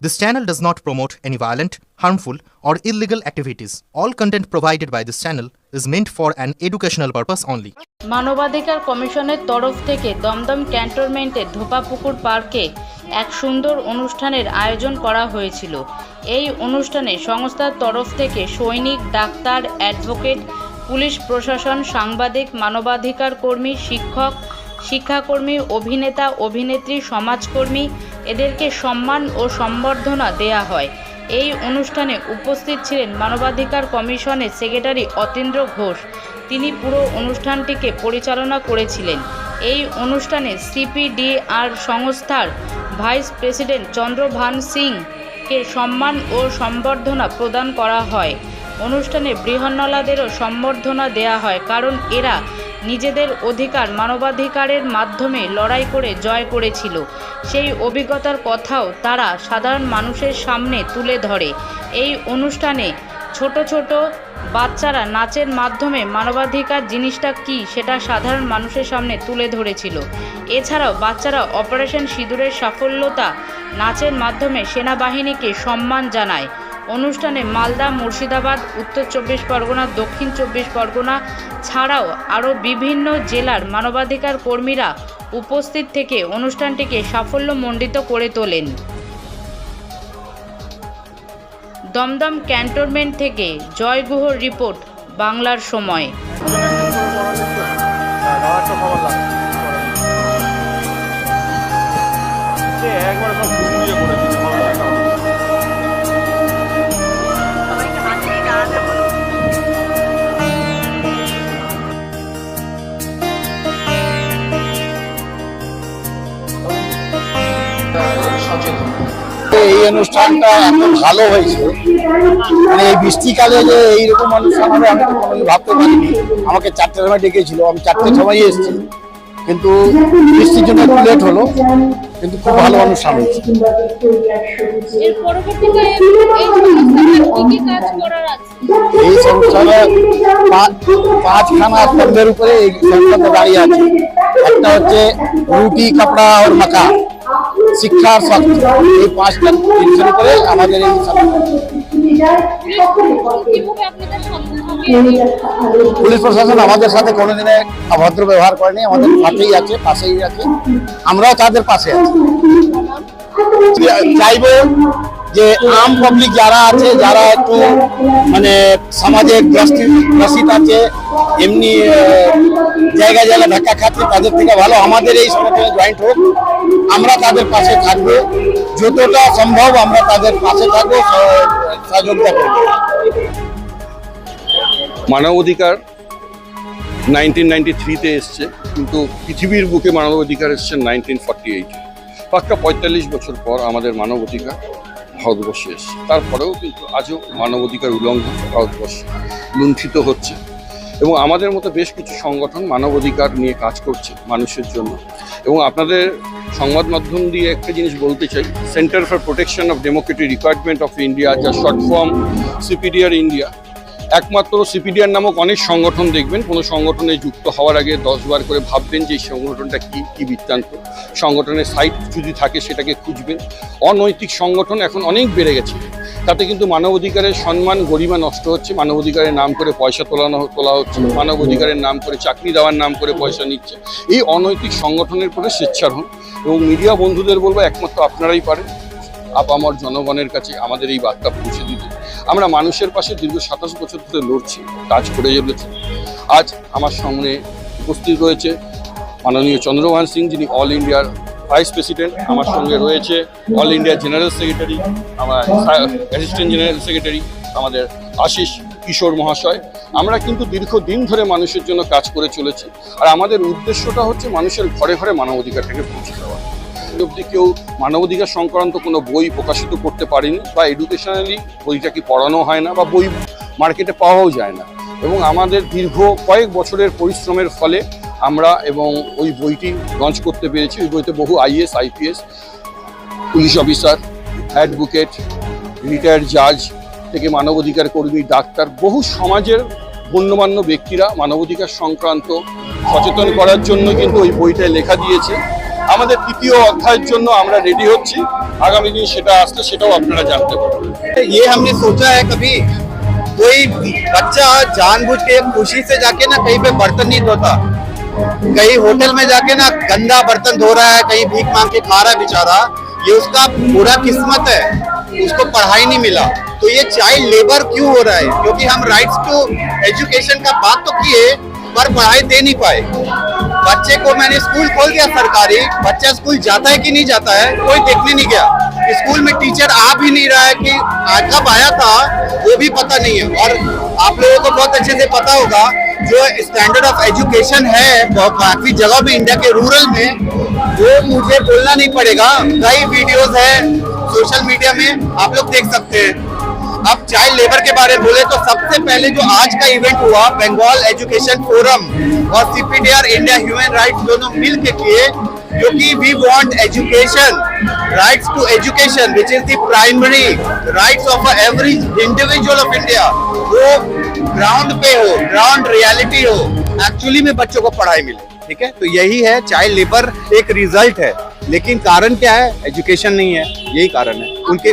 This channel does not promote any violent, harmful, or illegal activities. All content provided by this channel is meant for an educational purpose only. মানবাধিকার কমিশনের তরফ থেকে দমদম ক্যান্টনমেন্টের ধোপাপুকুর পার্কে এক সুন্দর অনুষ্ঠানের আয়োজন করা হয়েছিল এই অনুষ্ঠানে সংস্থার তরফ থেকে সৈনিক ডাক্তার অ্যাডভোকেট পুলিশ প্রশাসন সাংবাদিক মানবাধিকার কর্মী শিক্ষক শিক্ষাকর্মী অভিনেতা অভিনেত্রী সমাজকর্মী এদেরকে সম্মান ও সম্বর্ধনা দেয়া হয়। এই অনুষ্ঠানে উপস্থিত ছিলেন মানবাধিকার কমিশনের সেক্রেটারি অতীন্দ্র ঘোষ। তিনি পুরো অনুষ্ঠানটিকে পরিচালনা করেছিলেন। এই অনুষ্ঠানে সিপিডিআর সংস্থার ভাইস প্রেসিডেন্ট চন্দ্রভান সিংকে সম্মান ও সম্বর্ধনা প্রদান করা হয়। অনুষ্ঠানে বৃহন্নলাদেরও সম্বর্ধনা দেয়া হয়, কারণ এরা নিজেদের অধিকার, মানবাধিকারের মাধ্যমে লড়াই করে জয় করেছিল। সেই অভিজ্ঞতার কথাও তারা সাধারণ মানুষের সামনে তুলে ধরে। এই অনুষ্ঠানে ছোট ছোট বাচ্চারা নাচের মাধ্যমে মানবাধিকার জিনিসটা কি সেটা সাধারণ মানুষের সামনে তুলে ধরেছিল। এছাড়াও বাচ্চারা অপারেশন সিঁদুরের সাফল্যতা নাচের মাধ্যমে সেনাবাহিনীকে সম্মান জানায়। অনুষ্ঠানে মালদা, মুর্শিদাবাদ, উত্তর চব্বিশ পরগনা, দক্ষিণ চব্বিশ পরগনা ছাড়াও আরও বিভিন্ন জেলার মানবাধিকার কর্মীরা উপস্থিত থেকে অনুষ্ঠানটিকে সাফল্যমণ্ডিত করে তোলেন। দমদম ক্যান্টনমেন্ট থেকে জয় গুহর রিপোর্ট, বাংলার সময়। একবার এই অনুষ্ঠানটা এত ভালো হয়েছে। মানে এই বৃষ্টিকালে যে এইরকম অনুষ্ঠান হবে আমি তো কোনোদিন ভাবতে পারিনি। আমাকে চারটের সময় ডেকেছিল আমি চারটের সময় এসেছি। কিন্তু বৃষ্টির জন্য একটু লেট হলো কিন্তু খুব ভালো অনুষ্ঠান হয়েছে এই পা- পাঁচখানা স্তম্ভের উপরে এই সংস্থাটা দাঁড়িয়ে আছে। একটা হচ্ছে রুটি কাপড়া ওর মাকা শিক্ষা স্বাস্থ্য এই পাঁচটা জিনিসের উপরে আমাদের এই পুলিশ প্রশাসন আমাদের সাথে কোনোদিনে অভদ্র ব্যবহার করেনি আমাদের সাথেই আছে পাশেই আছে। আমরাও তাদের পাশে আছি। চাইব যে আম পাবলিক যারা আছে, যারা একটু মানে সমাজে গ্রস্তি- আছে, এমনি জায়গায় জায়গায় ধাক্কা খাচ্ছে, তাদের থেকে ভালো আমাদের এই সংগঠনে জয়েন্ট হোক, আমরা তাদের পাশে থাকব, যতটা সম্ভব আমরা তাদের পাশে থাকব সহ- সহযোগিতা করব। মানবাধিকার নাইনটিন নাইনটি থ্রিতে এসছে, কিন্তু পৃথিবীর বুকে মানবাধিকার এসছে নাইনটিন ফর্টি এইটে পাক্কা পঁয়তাল্লিশ বছর পর আমাদের মানবাধিকার ভারতবর্ষে এসছে। তারপরেও কিন্তু আজও মানবাধিকার উল্লঙ্ঘন ভারতবর্ষে লুণ্ঠিত হচ্ছে। এবং আমাদের মতো বেশ কিছু সংগঠন মানবাধিকার নিয়ে কাজ করছে মানুষের জন্য। এবং আপনাদের সংবাদ মাধ্যম দিয়ে একটা জিনিস বলতে চাই। Centre for protection of democratic requirement of India, যা শর্ট ফর্ম সিপিডিআর ইন্ডিয়া একমাত্র সিপিডিআর নামক অনেক সংগঠন দেখবেন। কোনো সংগঠনে যুক্ত হওয়ার আগে দশবার করে ভাববেন যে এই সংগঠনটা কী কী বৃত্তান্ত। সংগঠনের সাইট যদি থাকে সেটাকে খুঁজবেন। অনৈতিক সংগঠন এখন অনেক বেড়ে গেছে। তাতে কিন্তু মানবাধিকারের সম্মান গরিমা নষ্ট হচ্ছে। মানবাধিকারের নাম করে পয়সা তোলানো, তোলা হচ্ছে। মানবাধিকারের নাম করে চাকরি দেওয়ার নাম করে পয়সা নিচ্ছে। এই অনৈতিক সংগঠনের পরে স্বেচ্ছার হন এবং মিডিয়া বন্ধুদের বলব, একমাত্র আপনারাই পারেন। আপামর জনগণের কাছে আমাদের এই বার্তা পৌঁছে দিতে। আমরা মানুষের পাশে দীর্ঘ সাতাশ বছর ধরে লড়ছি, কাজ করে চলেছি। আজ আমার সামনে উপস্থিত রয়েছে মাননীয় চন্দ্রভান সিং যিনি অল ইন্ডিয়ার ভাইস প্রেসিডেন্ট আমার সঙ্গে রয়েছে অল ইন্ডিয়া জেনারেল সেক্রেটারি আমার অ্যাসিস্ট্যান্ট জেনারেল সেক্রেটারি আমাদের আশিস কিশোর মহাশয়। আমরা কিন্তু দীর্ঘদিন ধরে মানুষের জন্য কাজ করে চলেছি। আর আমাদের উদ্দেশ্যটা হচ্ছে মানুষের ঘরে ঘরে মানবাধিকারটাকে পৌঁছে দেওয়া। অবধি কেউ মানবাধিকার সংক্রান্ত কোনো বই প্রকাশিত করতে পারেনি বা এডুকেশনালি বইটা কি পড়ানো হয় না বা বই মার্কেটে পাওয়াও যায় না। এবং আমাদের দীর্ঘ কয়েক বছরের পরিশ্রমের ফলে আমরা এবং ওই বইটি লঞ্চ করতে পেরেছি। ওই বইতে বহু IS, IPS, police officer advocate retired জাজ থেকে মানবাধিকার কর্মী, ডাক্তার, বহু সমাজের গণ্যমান্য ব্যক্তিরা মানবাধিকার সংক্রান্ত সচেতন করার জন্য কিন্তু ওই বইটায় লেখা দিয়েছে। আমাদের তৃতীয় অধ্যায়ের জন্য আমরা রেডি হচ্ছি আগামী দিন সেটা আসলে সেটাও আপনারা জানতে পারবেন ये हमने सोचा है कभी कोई बच्चा जानबूझ के खुशी से जाके ना कहीं पे बर्तन नहीं धोता कहीं होटल में जाके ना गंदा बर्तन धो रहा है कहीं भीख मांग के खा रहा है बेचारा ये उसका पूरा किस्मत है उसको पढ़ाई नहीं मिला तो ये चाइल्ड लेबर क्यों हो रहा है क्योंकि हम राइट्स टू एजुकेशन का बात तो किए पर पढ़ाई दे नहीं पाए बच्चे को मैंने स्कूल खोल दिया सरकारी। बच्चा स्कूल जाता है कि नहीं जाता है, कोई देखने नहीं गया। स्कूल में टीचर आ भी नहीं रहा है कि कब आया था, वो भी पता नहीं है। और आप लोगों को बहुत अच्छे से पता होगा, जो स्टैंडर्ड ऑफ़ एजुकेशन है काफ़ी जगह भी इंडिया के रूरल में, वो मुझे बोलना नहीं पड़ेगा। कई वीडियोस है सोशल मीडिया में, आप लोग देख सकते हैं। अब चाइल्ड लेबर के बारे में बोले तो सबसे पहले जो आज का इवेंट हुआ बंगाल एजुकेशन फोरम और सीपीडीआर इंडिया ह्यूमन राइट्स दोनों मिल के किए क्योंकि we want education rights to education which is the primary rights of every individual of India वो ग्राउंड पे हो ग्राउंड रियलिटी हो एक्चुअली में बच्चों को पढ़ाई मिले, ठीक है? तो यही है चाइल्ड लेबर एक रिज़ल्ट है, लेकिन कारण क्या है? एजुकेशन नहीं है, यही कारण है। उनके